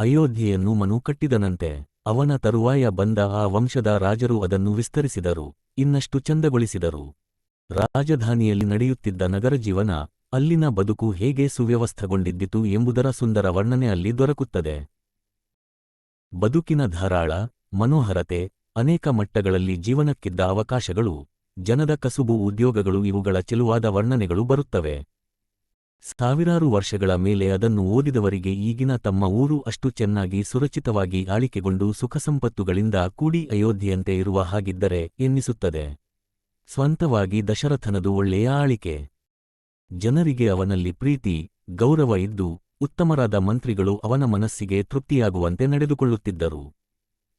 ಅಯೋಧ್ಯೆಯನ್ನು ಮನು ಕಟ್ಟಿದನಂತೆ ಅವನ ತರುವಾಯ ಬಂದ ಆ ವಂಶದ ರಾಜರು ಅದನ್ನು ವಿಸ್ತರಿಸಿದರು, ಇನ್ನಷ್ಟು ಚಂದಗೊಳಿಸಿದರು. ರಾಜಧಾನಿಯಲ್ಲಿ ನಡೆಯುತ್ತಿದ್ದ ನಗರ ಜೀವನ ಅಲ್ಲಿನ ಬದುಕು ಹೇಗೆ ಸುವ್ಯವಸ್ಥಗೊಂಡಿದ್ದಿತು ಎಂಬುದರ ಸುಂದರ ವರ್ಣನೆ ಅಲ್ಲಿ ದೊರಕುತ್ತದೆ. ಬದುಕಿನ ಧಾರಾಳ, ಮನೋಹರತೆ, ಅನೇಕ ಮಟ್ಟಗಳಲ್ಲಿ ಜೀವನಕ್ಕಿದ್ದ ಅವಕಾಶಗಳು, ಜನದ ಕಸುಬು ಉದ್ಯೋಗಗಳು ಇವುಗಳ ಚೆಲುವಾದ ವರ್ಣನೆಗಳು ಬರುತ್ತವೆ. ಸಾವಿರಾರು ವರ್ಷಗಳ ಮೇಲೆ ಅದನ್ನು ಓದಿದವರಿಗೆ ಈಗಿನ ತಮ್ಮ ಊರು ಅಷ್ಟು ಚೆನ್ನಾಗಿ ಸುರಕ್ಷಿತವಾಗಿ ಆಳಿಕೆಗೊಂಡು ಸುಖಸಂಪತ್ತುಗಳಿಂದ ಕೂಡಿ ಅಯೋಧ್ಯೆಯಂತೆ ಇರುವ ಹಾಗಿದ್ದರೆ ಎನ್ನಿಸುತ್ತದೆ. ಸ್ವಂತವಾಗಿ ದಶರಥನದು ಒಳ್ಳೆಯ ಆಳಿಕೆ. ಜನರಿಗೆ ಅವನಲ್ಲಿ ಪ್ರೀತಿ, ಗೌರವ ಇದ್ದು ಉತ್ತಮರಾದ ಮಂತ್ರಿಗಳು ಅವನ ಮನಸ್ಸಿಗೆ ತೃಪ್ತಿಯಾಗುವಂತೆ ನಡೆದುಕೊಳ್ಳುತ್ತಿದ್ದರು.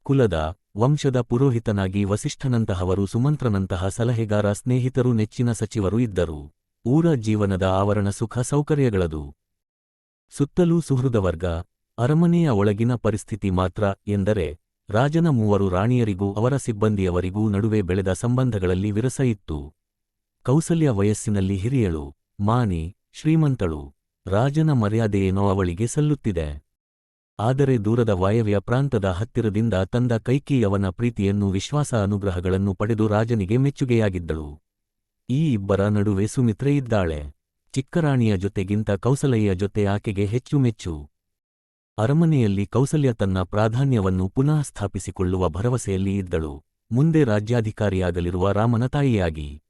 ಕುಲದ, ವಂಶದ ಪುರೋಹಿತನಾಗಿ ವಸಿಷ್ಠನಂತಹವರು ಸುಮಂತ್ರನಂತಹ ಸಲಹೆಗಾರ ಸ್ನೇಹಿತರು ನೆಚ್ಚಿನ ಸಚಿವರು ಇದ್ದರು. ಊರ ಜೀವನದ ಆವರಣ ಸುಖ ಸೌಕರ್ಯಗಳದು. ಸುತ್ತಲೂ ಸುಹೃದವರ್ಗ ಅರಮನೆಯ ಒಳಗಿನ ಪರಿಸ್ಥಿತಿ ಮಾತ್ರ ಎಂದರೆ, ರಾಜನ ಮೂವರು ರಾಣಿಯರಿಗೂ ಅವರ ಸಿಬ್ಬಂದಿಯವರಿಗೂ ನಡುವೆ ಬೆಳೆದ ಸಂಬಂಧಗಳಲ್ಲಿ ವಿರಸ ಇತ್ತು. ಕೌಸಲ್ಯ ವಯಸ್ಸಿನಲ್ಲಿ ಹಿರಿಯಳು ಮಾನಿ ಶ್ರೀಮಂತಳು, ರಾಜನ ಮರ್ಯಾದೆಯೇನೋ ಅವಳಿಗೆ ಸಲ್ಲುತ್ತಿದೆ. ಆದರೆ ದೂರದ ವಾಯವ್ಯ ಪ್ರಾಂತದ ಹತ್ತಿರದಿಂದ ತಂದ ಕೈಕಿ ಅವನ ಪ್ರೀತಿಯನ್ನು ವಿಶ್ವಾಸ ಅನುಗ್ರಹಗಳನ್ನು ಪಡೆದು ರಾಜನಿಗೆ ಮೆಚ್ಚುಗೆಯಾಗಿದ್ದಳು. ಈ ಇಬ್ಬರ ನಡುವೆ ಸುಮಿತ್ರೆ ಇದ್ದಾಳೆ. ಚಿಕ್ಕರಾಣಿಯ ಜೊತೆಗಿಂತ ಕೌಸಲಯ್ಯ ಜೊತೆ ಆಕೆಗೆ ಹೆಚ್ಚು ಮೆಚ್ಚು. ಅರಮನೆಯಲ್ಲಿ ಕೌಸಲ್ಯ ತನ್ನ ಪ್ರಾಧಾನ್ಯವನ್ನು ಪುನಃ ಸ್ಥಾಪಿಸಿಕೊಳ್ಳುವ ಭರವಸೆಯಲ್ಲಿ ಇದ್ದಳು. ಮುಂದೆ ರಾಜ್ಯಾಧಿಕಾರಿಯಾಗಲಿರುವ ರಾಮನ ತಾಯಿಯಾಗಿ.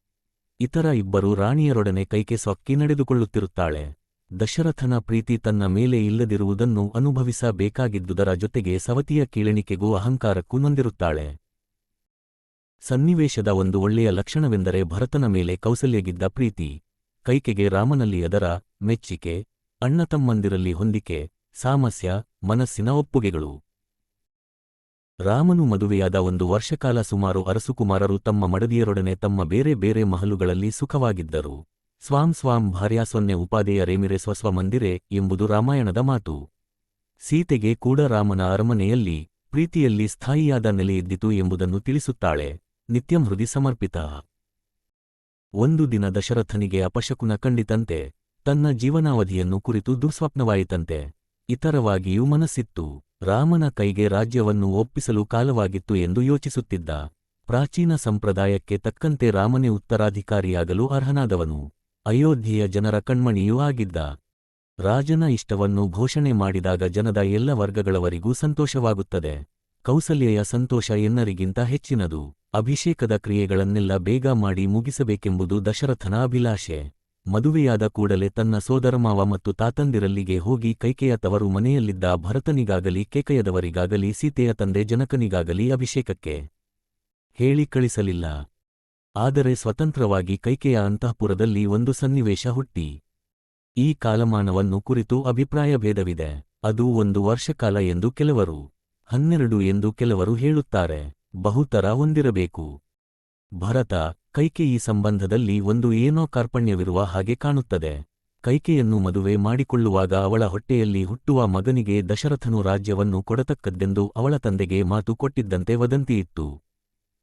ಇತರ ಇಬ್ಬರು ರಾಣಿಯರೊಡನೆ ಕೈಕೆ ಸೊಕ್ಕಿ ನಡೆದುಕೊಳ್ಳುತ್ತಿರುತ್ತಾಳೆ. ದಶರಥನ ಪ್ರೀತಿ ತನ್ನ ಮೇಲೆ ಇಲ್ಲದಿರುವುದನ್ನು ಅನುಭವಿಸಬೇಕಾಗಿದ್ದುದರ ಜೊತೆಗೆ ಸವತಿಯ ಕೀಳಣಿಕೆಗೂ ಅಹಂಕಾರಕ್ಕೂ ನೊಂದಿರುತ್ತಾಳೆ. ಸನ್ನಿವೇಶದ ಒಂದು ಒಳ್ಳೆಯ ಲಕ್ಷಣವೆಂದರೆ ಭರತನ ಮೇಲೆ ಕೌಸಲ್ಯಗಿದ್ದ ಪ್ರೀತಿ, ಕೈಕೆಗೆ ರಾಮನಲ್ಲಿ ಅದರ ಮೆಚ್ಚಿಕೆ ಅಣ್ಣತಮ್ಮಂದಿರಲ್ಲಿ ಹೊಂದಿಕೆ, ಸಾಮಸ್ಯ, ಮನಸ್ಸಿನ ಒಪ್ಪುಗೆಗಳು. ರಾಮನು ಮದುವೆಯಾದ ಒಂದು ವರ್ಷಕಾಲ ಸುಮಾರು ಅರಸುಕುಮಾರರು ತಮ್ಮ ಮಡದಿಯರೊಡನೆ ತಮ್ಮ ಬೇರೆ ಬೇರೆ ಮಹಲುಗಳಲ್ಲಿ ಸುಖವಾಗಿದ್ದರು. ಸ್ವಾಂ ಸ್ವಾಂ ಭಾರ್ಯಾ ಉಪಾದೇಯ ರೇಮಿರೆ ಸ್ವಸ್ವ ಮಂದಿರೆ ಎಂಬುದು ರಾಮಾಯಣದ ಮಾತು. ಸೀತೆಗೆ ಕೂಡ ರಾಮನ ಅರಮನೆಯಲ್ಲಿ, ಪ್ರೀತಿಯಲ್ಲಿ ಸ್ಥಾಯಿಯಾದ ನೆಲೆಯಿದ್ದಿತು ಎಂಬುದನ್ನು ತಿಳಿಸುತ್ತಾಳೆ. ನಿತ್ಯಂ ಹೃದಯ ಸಮರ್ಪಿತ ಒಂದು ದಿನ ದಶರಥನಿಗೆ ಅಪಶಕುನ ಕಂಡಿತಂತೆ, ತನ್ನ ಜೀವನಾವಧಿಯನ್ನು ಕುರಿತು ದುಸ್ವಪ್ನವಾಯಿತಂತೆ ಇತರವಾಗಿಯೂ ಮನಸ್ಸಿತ್ತು. ರಾಮನ ಕೈಗೆ ರಾಜ್ಯವನ್ನು ಒಪ್ಪಿಸಲು ಕಾಲವಾಗಿತ್ತು ಎಂದು ಯೋಚಿಸುತ್ತಿದ್ದ. ಪ್ರಾಚೀನ ಸಂಪ್ರದಾಯಕ್ಕೆ ತಕ್ಕಂತೆ ರಾಮನೇ ಉತ್ತರಾಧಿಕಾರಿಯಾಗಲು ಅರ್ಹನಾದವನು. ಅಯೋಧ್ಯೆಯ ಜನರ ಕಣ್ಮಣಿಯೂ ಆಗಿದ್ದ. ರಾಜನ ಇಷ್ಟವನ್ನು ಘೋಷಣೆ ಮಾಡಿದಾಗ ಜನದ ಎಲ್ಲ ವರ್ಗಗಳವರಿಗೂ ಸಂತೋಷವಾಗುತ್ತದೆ. ಕೌಸಲ್ಯೆಯ ಸಂತೋಷ ಎನ್ನರಿಗಿಂತ ಹೆಚ್ಚಿನದು. ಅಭಿಷೇಕದ ಕ್ರಿಯೆಗಳನ್ನೆಲ್ಲ ಬೇಗ ಮಾಡಿ ಮುಗಿಸಬೇಕೆಂಬುದು ದಶರಥನ ಅಭಿಲಾಷೆ. ಮದುವೆಯಾದ ಕೂಡಲೇ ತನ್ನ ಸೋದರಮಾವ ಮತ್ತು ತಾತಂದಿರಲ್ಲಿಗೆ ಹೋಗಿ ಕೈಕೆಯ ತವರು ಮನೆಯಲ್ಲಿದ್ದ ಭರತನಿಗಾಗಲಿ ಕೇಕಯದವರಿಗಾಗಲಿ ಸೀತೆಯ ತಂದೆ ಜನಕನಿಗಾಗಲಿ ಅಭಿಷೇಕಕ್ಕೆ ಹೇಳಿ ಕಳಿಸಲಿಲ್ಲ. ಆದರೆ ಸ್ವತಂತ್ರವಾಗಿ ಕೈಕೆಯ ಅಂತಃಪುರದಲ್ಲಿ ಒಂದು ಸನ್ನಿವೇಶ ಹುಟ್ಟಿ. ಈ ಕಾಲಮಾನವನ್ನು ಕುರಿತು ಅಭಿಪ್ರಾಯ ಭೇದವಿದೆ ಅದು ಒಂದು ವರ್ಷಕಾಲ ಎಂದು ಕೆಲವರು ಹನ್ನೆರಡು ಎಂದು ಕೆಲವರು ಹೇಳುತ್ತಾರೆ, ಬಹುತರ ಹೊಂದಿರಬೇಕು. ಭರತ, ಕೈಕೆ ಈ ಸಂಬಂಧದಲ್ಲಿ ಒಂದು ಏನೋ ಕಾರ್ಪಣ್ಯವಿರುವ ಹಾಗೆ ಕಾಣುತ್ತದೆ. ಕೈಕೆಯನ್ನು ಮದುವೆ ಮಾಡಿಕೊಳ್ಳುವಾಗ ಅವಳ ಹೊಟ್ಟೆಯಲ್ಲಿ ಹುಟ್ಟುವ ಮಗನಿಗೆ ದಶರಥನು ರಾಜ್ಯವನ್ನು ಕೊಡತಕ್ಕದ್ದೆಂದು ಅವಳ ತಂದೆಗೆ ಮಾತು ಕೊಟ್ಟಿದ್ದಂತೆ ವದಂತಿಯಿತ್ತು.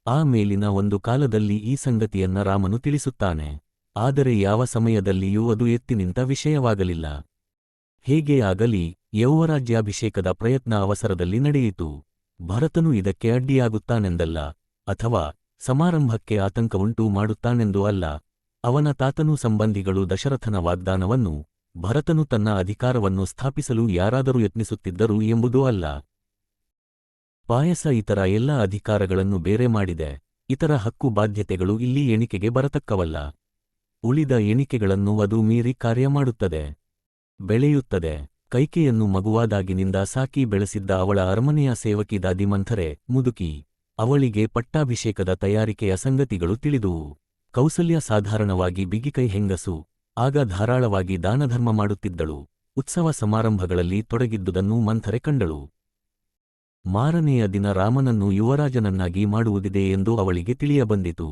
ಆ ಮೇಲಿನ ಒಂದು ಕಾಲದಲ್ಲಿ ಈ ಸಂಗತಿಯನ್ನ ರಾಮನು ತಿಳಿಸುತ್ತಾನೆ. ಆದರೆ ಯಾವ ಸಮಯದಲ್ಲಿಯೂ ಅದು ಎತ್ತಿ ನಿಂತ ವಿಷಯವಾಗಲಿಲ್ಲ. ಹೇಗೆ ಆಗಲಿ ಯೌವರಾಜ್ಯಾಭಿಷೇಕದ ಪ್ರಯತ್ನ ಅವಸರದಲ್ಲಿ ನಡೆಯಿತು. ಭರತನು ಇದಕ್ಕೆ ಅಡ್ಡಿಯಾಗುತ್ತಾನೆಂದಲ್ಲ, ಅಥವಾ ಸಮಾರಂಭಕ್ಕೆ ಆತಂಕವುಂಟು ಮಾಡುತ್ತಾನೆಂದೂ ಅಲ್ಲ. ಅವನ ತಾತನು ಸಂಬಂಧಿಗಳು ದಶರಥನ ವಾಗ್ದಾನವನ್ನು ಭರತನು ತನ್ನ ಅಧಿಕಾರವನ್ನು ಸ್ಥಾಪಿಸಲು ಯಾರಾದರೂ ಯತ್ನಿಸುತ್ತಿದ್ದರು ಎಂಬುದೂ ಅಲ್ಲ. ಪಾಯಸ ಇತರ ಎಲ್ಲ ಅಧಿಕಾರಗಳನ್ನು ಬೇರೆ ಮಾಡಿದೆ, ಇತರ ಹಕ್ಕು ಬಾಧ್ಯತೆಗಳು ಇಲ್ಲಿ ಎಣಿಕೆಗೆ ಬರತಕ್ಕವಲ್ಲ. ಉಳಿದ ಎಣಿಕೆಗಳನ್ನು ಅದು ಮೀರಿ ಕಾರ್ಯ ಮಾಡುತ್ತದೆ. ಬೆಳೆಯುತ್ತದೆ. ಕೈಕೆಯನ್ನು ಮಗುವಾದಾಗಿನಿಂದ ಸಾಕಿ ಬೆಳೆಸಿದ್ದ ಅವಳ ಅರಮನೆಯ ಸೇವಕಿ ದಾದಿಮಂಥರೆ ಮುದುಕಿ, ಅವಳಿಗೆ ಪಟ್ಟಾಭಿಷೇಕದ ತಯಾರಿಕೆಯ ಸಂಗತಿಗಳು ತಿಳಿದುವು ಕೌಸಲ್ಯ ಸಾಧಾರಣವಾಗಿ ಬಿಗಿಕೈ ಹೆಂಗಸು, ಆಗ ಧಾರಾಳವಾಗಿ ದಾನಧರ್ಮ ಮಾಡುತ್ತಿದ್ದಳು, ಉತ್ಸವ ಸಮಾರಂಭಗಳಲ್ಲಿ ತೊಡಗಿದ್ದುದನ್ನು ಮಂಥರೆ ಕಂಡಳು. ಮಾರನೆಯ ದಿನ ರಾಮನನ್ನು ಯುವರಾಜನನ್ನಾಗಿ ಮಾಡುವುದಿದೆ ಎಂದು ಅವಳಿಗೆ ತಿಳಿಯಬಂದಿತು.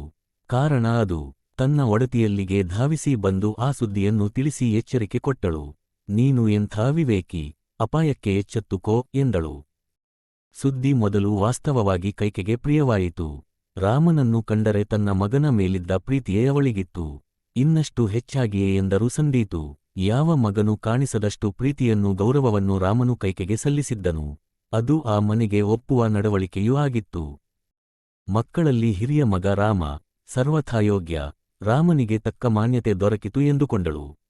ಕಾರಣ ಅದು, ತನ್ನ ಒಡತಿಯಲ್ಲಿಗೆ ಧಾವಿಸಿ ಬಂದು ಆ ಸುದ್ದಿಯನ್ನು ತಿಳಿಸಿ ಎಚ್ಚರಿಕೆ ಕೊಟ್ಟಳು. ನೀನು ಎಂಥ ವಿವೇಕಿ, ಅಪಾಯಕ್ಕೆ ಎಚ್ಚೆತ್ತುಕೋ ಎಂದಳು. ಸುದ್ದಿ ಮೊದಲು ವಾಸ್ತವವಾಗಿ ಕೈಕೆಗೆ ಪ್ರಿಯವಾಯಿತು. ರಾಮನನ್ನು ಕಂಡರೆ ತನ್ನ ಮಗನ ಮೇಲಿದ್ದ ಪ್ರೀತಿಯೇ ಅವಳಿಗಿತ್ತು. ಇನ್ನಷ್ಟು ಹೆಚ್ಚಾಗಿಯೇ ಎಂದರು ಸಂದೀತು. ಯಾವ ಮಗನು ಕಾಣಿಸದಷ್ಟು ಪ್ರೀತಿಯನ್ನು ಗೌರವವನ್ನು ರಾಮನು ಕೈಕೆಗೆ ಸಲ್ಲಿಸಿದ್ದನು. ಅದು ಆ ಮನೆಗೆ ಒಪ್ಪುವ ನಡವಳಿಕೆಯೂ ಆಗಿತ್ತು. ಮಕ್ಕಳಲ್ಲಿ ಹಿರಿಯ ಮಗ ರಾಮ, ಸರ್ವಥಾಯೋಗ್ಯ, ರಾಮನಿಗೆ ತಕ್ಕ ಮಾನ್ಯತೆ ದೊರಕಿತು ಎಂದುಕೊಂಡಳು.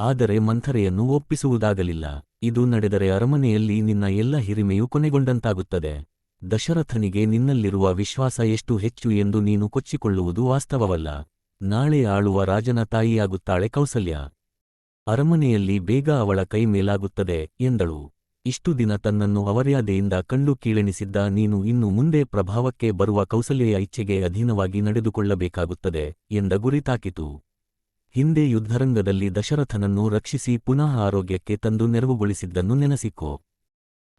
ಆದರೆ ಮಂಥರೆಯನ್ನು ಒಪ್ಪಿಸುವುದಾಗಲಿಲ್ಲ. ಇದು ನಡೆದರೆ ಅರಮನೆಯಲ್ಲಿ ನಿನ್ನ ಎಲ್ಲ ಹಿರಿಮೆಯೂ ಕೊನೆಗೊಂಡಂತಾಗುತ್ತದೆ. ದಶರಥನಿಗೆ ನಿನ್ನಲ್ಲಿರುವ ವಿಶ್ವಾಸ ಎಷ್ಟು ಹೆಚ್ಚು ಎಂದು ನೀನು ಕೊಚ್ಚಿಕೊಳ್ಳುವುದು ವಾಸ್ತವವಲ್ಲ. ನಾಳೆ ಆಳುವ ರಾಜನ ತಾಯಿಯಾಗುತ್ತಾಳೆ ಕೌಸಲ್ಯ. ಅರಮನೆಯಲ್ಲಿ ಬೇಗ ಅವಳ ಕೈ ಮೇಲಾಗುತ್ತದೆ ಎಂದಳು. ಇಷ್ಟು ದಿನ ತನ್ನನ್ನು ಅವರ್ಯಾದೆಯಿಂದ ಕಂಡು ಕೀಳೆಣಿಸಿದ್ದ ನೀನು ಇನ್ನು ಮುಂದೆ ಪ್ರಭಾವಕ್ಕೆ ಬರುವ ಕೌಸಲ್ಯೆಯ ಇಚ್ಛೆಗೆ ಅಧೀನವಾಗಿ ನಡೆದುಕೊಳ್ಳಬೇಕಾಗುತ್ತದೆ ಎಂದ ಗುರಿ ತಾಕಿತು. ಹಿಂದೆ ಯುದ್ಧರಂಗದಲ್ಲಿ ದಶರಥನನ್ನು ರಕ್ಷಿಸಿ ಪುನಃ ಆರೋಗ್ಯಕ್ಕೆ ತಂದು ನೆರವುಗೊಳಿಸಿದ್ದನ್ನು ನೆನಸಿಕೋ.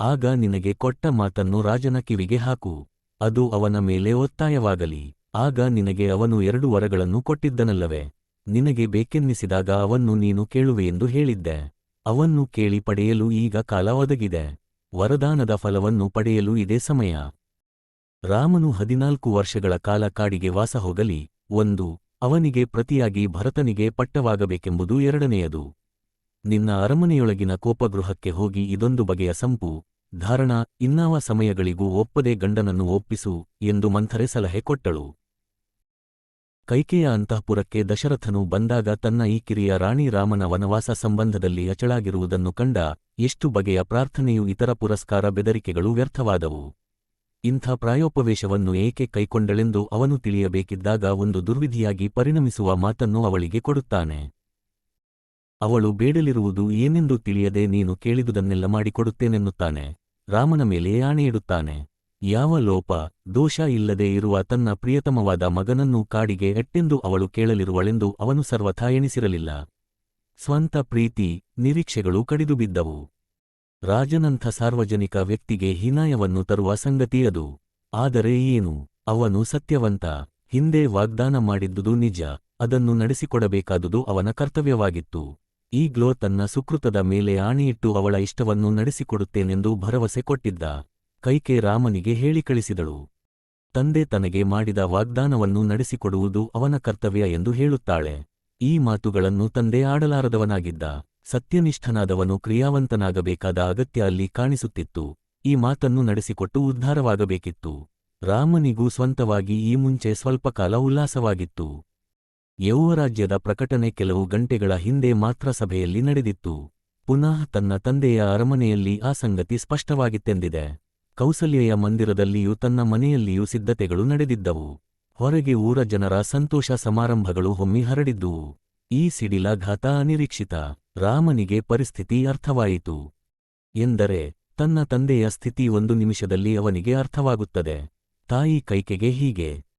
ಆಗ ನಿನಗೆ ಕೊಟ್ಟ ಮಾತನ್ನು ರಾಜನ ಕಿವಿಗೆ ಹಾಕು. ಅದು ಅವನ ಮೇಲೆ ಒತ್ತಾಯವಾಗಲಿ. ಆಗ ನಿನಗೆ ಅವನು ಎರಡು ವರಗಳನ್ನು ಕೊಟ್ಟಿದ್ದನಲ್ಲವೇ? ನಿನಗೆ ಬೇಕೆನ್ನಿಸಿದಾಗ ಅವನ್ನು ನೀನು ಕೇಳುವೆಯೆಂದು ಹೇಳಿದ್ದೆ. ಅವನ್ನು ಕೇಳಿ ಪಡೆಯಲು ಈಗ ಕಾಲ ಒದಗಿದೆ. ವರದಾನದ ಫಲವನ್ನು ಪಡೆಯಲು ಇದೇ ಸಮಯ. ರಾಮನು ಹದಿನಾಲ್ಕು ವರ್ಷಗಳ ಕಾಲ ಕಾಡಿಗೆ ವಾಸ ಹೋಗಲಿ. ಒಂದು ಅವನಿಗೆ ಪ್ರತಿಯಾಗಿ ಭರತನಿಗೆ ಪಟ್ಟವಾಗಬೇಕೆಂಬುದು ಎರಡನೆಯದು. ನಿನ್ನ ಅರಮನೆಯೊಳಗಿನ ಕೋಪಗೃಹಕ್ಕೆ ಹೋಗಿ ಇದೊಂದು ಬಗೆಯ ಸಂಪು, ಧಾರಣ, ಇನ್ನಾವ ಸಮಯಗಳಿಗೂ ಒಪ್ಪದೆ ಗಂಡನನ್ನು ಒಪ್ಪಿಸು ಎಂದು ಮಂಥರೆ ಸಲಹೆ ಕೊಟ್ಟಳು. ಕೈಕೆಯ ಅಂತಃಪುರಕ್ಕೆ ದಶರಥನು ಬಂದಾಗ ತನ್ನ ಈ ಕಿರಿಯ ರಾಣಿ ರಾಮನ ವನವಾಸ ಸಂಬಂಧದಲ್ಲಿ ಅಚಳಾಗಿರುವುದನ್ನು ಕಂಡ ಎಷ್ಟು ಬಗೆಯ ಪ್ರಾರ್ಥನೆಯು ಇತರ ಪುರಸ್ಕಾರ ಬೆದರಿಕೆಗಳು ವ್ಯರ್ಥವಾದವು. ಇಂಥ ಪ್ರಾಯೋಪವೇಶವನ್ನು ಏಕೆ ಕೈಕೊಂಡಳೆಂದು ಅವನು ತಿಳಿಯಬೇಕಿದ್ದಾಗ ಒಂದು ದುರ್ವಿಧಿಯಾಗಿ ಪರಿಣಮಿಸುವ ಮಾತನ್ನು ಅವಳಿಗೆ ಕೊಡುತ್ತಾನೆ. ಅವಳು ಬೇಡಲಿರುವುದು ಏನೆಂದು ತಿಳಿಯದೆ ನೀನು ಕೇಳಿದುದನ್ನೆಲ್ಲ ಮಾಡಿಕೊಡುತ್ತೇನೆನ್ನುತ್ತಾನೆ. ರಾಮನ ಮೇಲೆ ಆಣೆಯಿಡುತ್ತಾನೆ ಯಾವ ಲೋಪ, ದೋಷ ಇಲ್ಲದೆ ಇರುವ ತನ್ನ ಪ್ರಿಯತಮವಾದ ಮಗನನ್ನು ಕಾಡಿಗೆ ಎಟ್ಟೆಂದು ಅವಳು ಕೇಳಲಿರುವಳೆಂದು ಅವನು ಸರ್ವಥಾ ಎಣಿಸಿರಲಿಲ್ಲ. ಸ್ವಂತ ಪ್ರೀತಿ, ನಿರೀಕ್ಷೆಗಳು ಕಡಿದುಬಿದ್ದವು. ರಾಜನಂಥ ಸಾರ್ವಜನಿಕ ವ್ಯಕ್ತಿಗೆ ಹೀನಾಯವನ್ನು ತರುವ ಸಂಗತಿಯದು ಆದರೆ ಏನು? ಅವನು ಸತ್ಯವಂತ, ಹಿಂದೆ ವಾಗ್ದಾನ ಮಾಡಿದ್ದುದು ನಿಜ, ಅದನ್ನು ನಡೆಸಿಕೊಡಬೇಕಾದುದು ಅವನ ಕರ್ತವ್ಯವಾಗಿತ್ತು. ಈಗ್ಲೋ ತನ್ನ ಸುಕೃತದ ಮೇಲೆ ಆಣೆಯಿಟ್ಟು ಅವಳ ಇಷ್ಟವನ್ನು ನಡೆಸಿಕೊಡುತ್ತೇನೆಂದು ಭರವಸೆ ಕೊಟ್ಟಿದ್ದ. ಕೈಕೆ ರಾಮನಿಗೆ ಹೇಳಿ ಕಳಿಸಿದಳು. ತಂದೆ ತನಗೆ ಮಾಡಿದ ವಾಗ್ದಾನವನ್ನು ನಡೆಸಿಕೊಡುವುದು ಅವನ ಕರ್ತವ್ಯ ಎಂದು ಹೇಳುತ್ತಾಳೆ. ಈ ಮಾತುಗಳನ್ನು ತಂದೆ ಆಡಲಾರದವನಾಗಿದ್ದ. ಸತ್ಯನಿಷ್ಠನಾದವನು ಕ್ರಿಯಾವಂತನಾಗಬೇಕಾದ ಅಗತ್ಯ ಅಲ್ಲಿ ಕಾಣಿಸುತ್ತಿತ್ತು. ಈ ಮಾತನ್ನು ನಡೆಸಿಕೊಟ್ಟು ಉದ್ಧಾರವಾಗಬೇಕಿತ್ತು. ರಾಮನಿಗೂ ಸ್ವಂತವಾಗಿ ಈ ಮುಂಚೆ ಸ್ವಲ್ಪ ಕಾಲ ಉಲ್ಲಾಸವಾಗಿತ್ತು. ಯೌವರಾಜ್ಯದ ಪ್ರಕಟಣೆ ಕೆಲವು ಗಂಟೆಗಳ ಹಿಂದೆ ಮಾತ್ರ ಸಭೆಯಲ್ಲಿ ನಡೆದಿತ್ತು. ಪುನಃ ತನ್ನ ತಂದೆಯ ಅರಮನೆಯಲ್ಲಿ ಆ ಸಂಗತಿ ಸ್ಪಷ್ಟವಾಗಿತ್ತೆಂದಿದೆ. ಕೌಸಲ್ಯೆಯ ಮಂದಿರದಲ್ಲಿಯೂ ತನ್ನ ಮನೆಯಲ್ಲಿಯೂ ಸಿದ್ಧತೆಗಳು ನಡೆದಿದ್ದವು. ಹೊರಗೆ ಊರ ಜನರ ಸಂತೋಷ ಸಮಾರಂಭಗಳು ಹೊಮ್ಮಿ ಹರಡಿದ್ದುವು. ಈ ಸಿಡಿಲಾಘಾತ ಅನಿರೀಕ್ಷಿತ. ರಾಮನಿಗೆ ಪರಿಸ್ಥಿತಿ ಅರ್ಥವಾಯಿತು. ಎಂದರೆ ತನ್ನ ತಂದೆಯ ಸ್ಥಿತಿ ಒಂದು ನಿಮಿಷದಲ್ಲಿ ಅವನಿಗೆ ಅರ್ಥವಾಗುತ್ತದೆ. ತಾಯಿ ಕೈಕೆಗೆ ಹೀಗೆ.